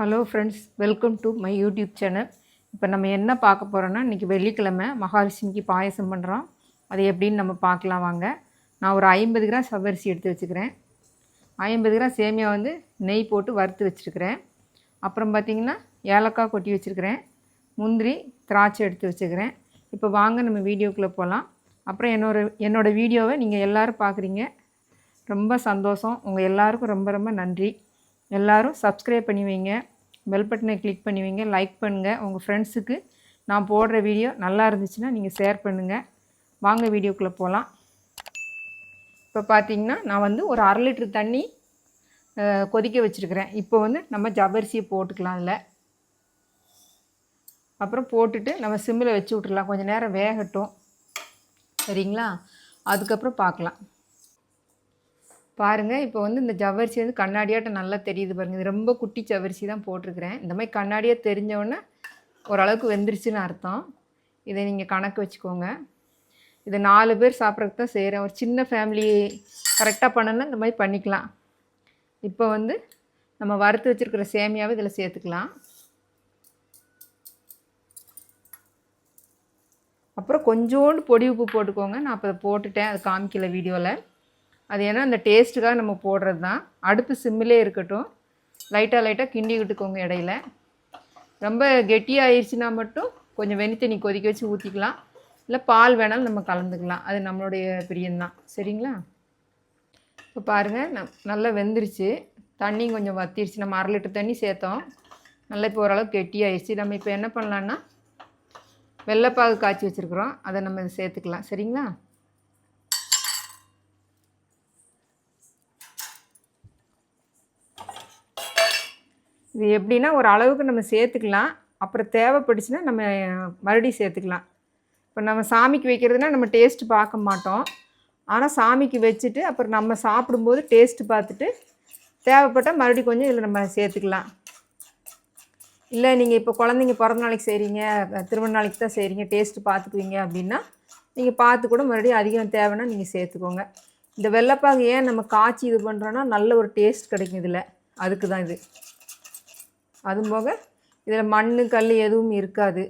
Hello friends welcome to my YouTube channel இப்போ நம்ம என்ன பார்க்க போகிறோன்னா இன்றைக்கி வெள்ளிக்கிழமை மகாலட்சுமிக்கு பாயசம் பண்ணுறோம் அது எப்படின்னு நம்ம பார்க்கலாம் வாங்க. நான் ஒரு ஐம்பது கிராம் சவரிசி எடுத்து வச்சுக்கிறேன். ஐம்பது கிராம் சேமியா வந்து நெய் போட்டு வறுத்து வச்சுருக்கிறேன். அப்புறம் பார்த்திங்கன்னா ஏலக்காய் கொட்டி வச்சுருக்கிறேன். முந்திரி திராட்சை எடுத்து வச்சுக்கிறேன். இப்போ வாங்க நம்ம வீடியோக்குள்ளே போகலாம் அப்புறம் என்னோட என்னோடய வீடியோவை நீங்கள் எல்லோரும் பார்க்குறீங்க. ரொம்ப சந்தோஷம். உங்கள் எல்லாருக்கும் ரொம்ப ரொம்ப நன்றி. எல்லோரும் சப்ஸ்கிரைப் பண்ணி வைங்க. பெல் பட்டனை கிளிக் பண்ணி வைங்க. லைக் பண்ணுங்கள் உங்கள் ஃப்ரெண்ட்ஸுக்கு நான் போடுற வீடியோ நல்லா இருந்துச்சுன்னா நீங்கள் ஷேர் பண்ணுங்கள் வாங்க வீடியோக்குள்ளே போகலாம் இப்போ பார்த்தீங்கன்னா நான் வந்து ஒரு அரை லிட்ரு தண்ணி கொதிக்க வச்சுருக்கிறேன். இப்போ வந்து நம்ம ஜவ்வரிசியை போட்டுக்கலாம் அதில். அப்புறம் போட்டுட்டு நம்ம சிம்மில் வச்சு விட்றலாம் கொஞ்சம் நேரம் வேகட்டும். சரிங்களா? அதுக்கப்புறம் பார்க்கலாம் பாருங்கள் இப்போ வந்து இந்த ஜவ்வரிசி வந்து கண்ணாடியாட்டம் நல்லா தெரியுது பாருங்கள் இது ரொம்ப குட்டி ஜவ்வரிசி தான் போட்டிருக்கிறேன். இந்த மாதிரி கண்ணாடியாக தெரிஞ்சவொடனே ஓரளவுக்கு வெந்துருச்சுன்னு அர்த்தம். இதை நீங்கள் கணக்கு வச்சுக்கோங்க. இதை நாலு பேர் சாப்பிட்றதுக்கு தான் செய்கிறேன் ஒரு சின்ன ஃபேமிலி கரெக்டாக பண்ணணும்னா இந்த மாதிரி பண்ணிக்கலாம். இப்போ வந்து நம்ம வறுத்து வச்சுருக்கிற சேமியாவை இதில் சேர்த்துக்கலாம். அப்புறம் கொஞ்சோண்டு பொடி உப்பு போட்டுக்கோங்க. நான் அப்போ போட்டுட்டேன். அது காமிக்கல வீடியோவில். அது ஏன்னா அந்த டேஸ்ட்டுக்காக நம்ம போடுறது தான் அடுப்பு சிம்மிலே இருக்கட்டும். லைட்டாக லைட்டாக கிண்டி விட்டுக்கோங்க இடையில. ரொம்ப கெட்டியாயிருச்சுன்னா மட்டும் கொஞ்சம் வெந்நி தண்ணி கொதிக்க வச்சு ஊற்றிக்கலாம் இல்லை பால் வேணாலும் நம்ம கலந்துக்கலாம். அது நம்மளுடைய பிரியம்தான். சரிங்களா? இப்போ பாருங்கள் நம் நல்லா வெந்துருச்சு. தண்ணி கொஞ்சம் வத்திருச்சு. நம்ம அரை லிட்டர் தண்ணி சேர்த்தோம். நல்லா இப்போ ஓரளவுக்கு கெட்டியாயிருச்சு. நம்ம இப்போ என்ன பண்ணலான்னா வெள்ளைப்பாகு காய்ச்சி வச்சுருக்குறோம். அதை நம்ம சேர்த்துக்கலாம். சரிங்களா? இது எப்படின்னா ஒரு அளவுக்கு நம்ம சேர்த்துக்கலாம். அப்புறம் தேவைப்பட்டுச்சுன்னா நம்ம மறுபடியும் சேர்த்துக்கலாம். இப்போ நம்ம சாமிக்கு வைக்கிறதுனா நம்ம டேஸ்ட்டு பார்க்க மாட்டோம். ஆனால் சாமிக்கு வச்சுட்டு அப்புறம் நம்ம சாப்பிடும்போது டேஸ்ட்டு பார்த்துட்டு தேவைப்பட்டால் மறுபடியும் கொஞ்சம் இதில் நம்ம சேர்த்துக்கலாம். இல்லை நீங்கள் இப்போ குழந்தைங்க பிறந்த நாளைக்கு செய்கிறீங்க திருமண நாளைக்கு தான் செய்கிறீங்க டேஸ்ட்டு பார்த்துக்குவீங்க அப்படின்னா நீங்கள் பார்த்து கூட மறுபடியும் அதிகம் தேவைன்னா நீங்கள் சேர்த்துக்கோங்க. இந்த வெள்ளைப்பாகு ஏன் நம்ம காய்ச்சி இது பண்ணுறோன்னா நல்ல ஒரு டேஸ்ட் கிடைக்கும் இதில். அதுக்கு தான் இது. அதுவும் போக இதில் மண் கல் எதுவும் இருக்காது.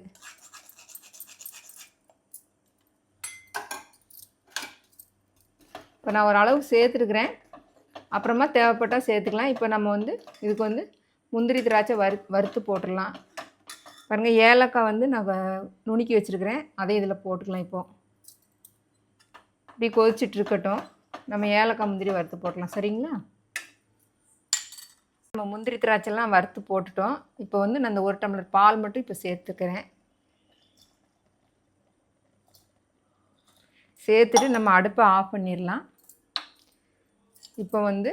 இப்போ நான் ஒரு அளவுக்கு சேர்த்துருக்குறேன். அப்புறமா தேவைப்பட்டால் சேர்த்துக்கலாம். இப்போ நம்ம வந்து இதுக்கு வந்து முந்திரி திராட்சை வறு வறுத்து போட்டுடலாம். பாருங்கள் ஏலக்காய் வந்து நான் நுணுக்கி வச்சுருக்கிறேன். அதை இதில் போட்டுக்கலாம் இப்போது இப்படி கொதிச்சிட்டு இருக்கட்டும். நம்ம ஏலக்காய் முந்திரி வறுத்து போட்டலாம் சரிங்களா? நம்ம முந்திரி திராட்சைலாம் வறுத்து போட்டுட்டோம். இப்போ வந்து நான் இந்த ஒரு டம்ளர் பால் மட்டும் இப்போ சேர்த்துக்கிறேன். சேர்த்துட்டு நம்ம அடுப்பை ஆஃப் பண்ணிடலாம். இப்போ வந்து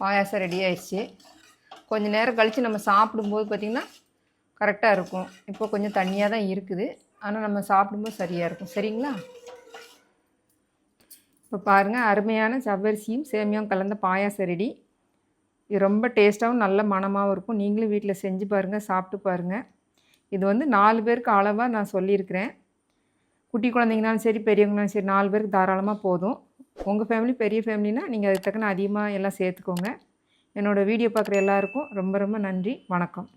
பாயாசம் ரெடி ஆயிடுச்சு. கொஞ்சம் நேரம் கழித்து நம்ம சாப்பிடும்போது பார்த்திங்கன்னா கரெக்டாக இருக்கும். இப்போ கொஞ்சம் தண்ணியாக தான் இருக்குது. ஆனால் நம்ம சாப்பிடும்போது சரியாக இருக்கும். சரிங்களா? இப்போ பாருங்கள் அருமையான ஜவ்வரிசியும் சேமியாவும் கலந்த பாயாசம் ரெடி இது ரொம்ப டேஸ்ட்டாகவும் நல்ல மணமாகவும் இருக்கும். நீங்களும் வீட்டில் செஞ்சு பாருங்கள் சாப்பிட்டு பாருங்கள் இது வந்து நாலு பேருக்கு அளவாக நான் சொல்லியிருக்கிறேன். குட்டி குழந்தைங்கனாலும் சரி பெரியவங்கனாலும் சரி நாலு பேருக்கு தாராளமாக போதும். உங்கள் ஃபேமிலி பெரிய ஃபேமிலினா நீங்கள் அதுக்கு தக்கன அதிகமாக எல்லாம் சேர்த்துக்கோங்க. என்னோடய வீடியோ பார்க்குற எல்லாருக்கும் ரொம்ப ரொம்ப நன்றி. வணக்கம்.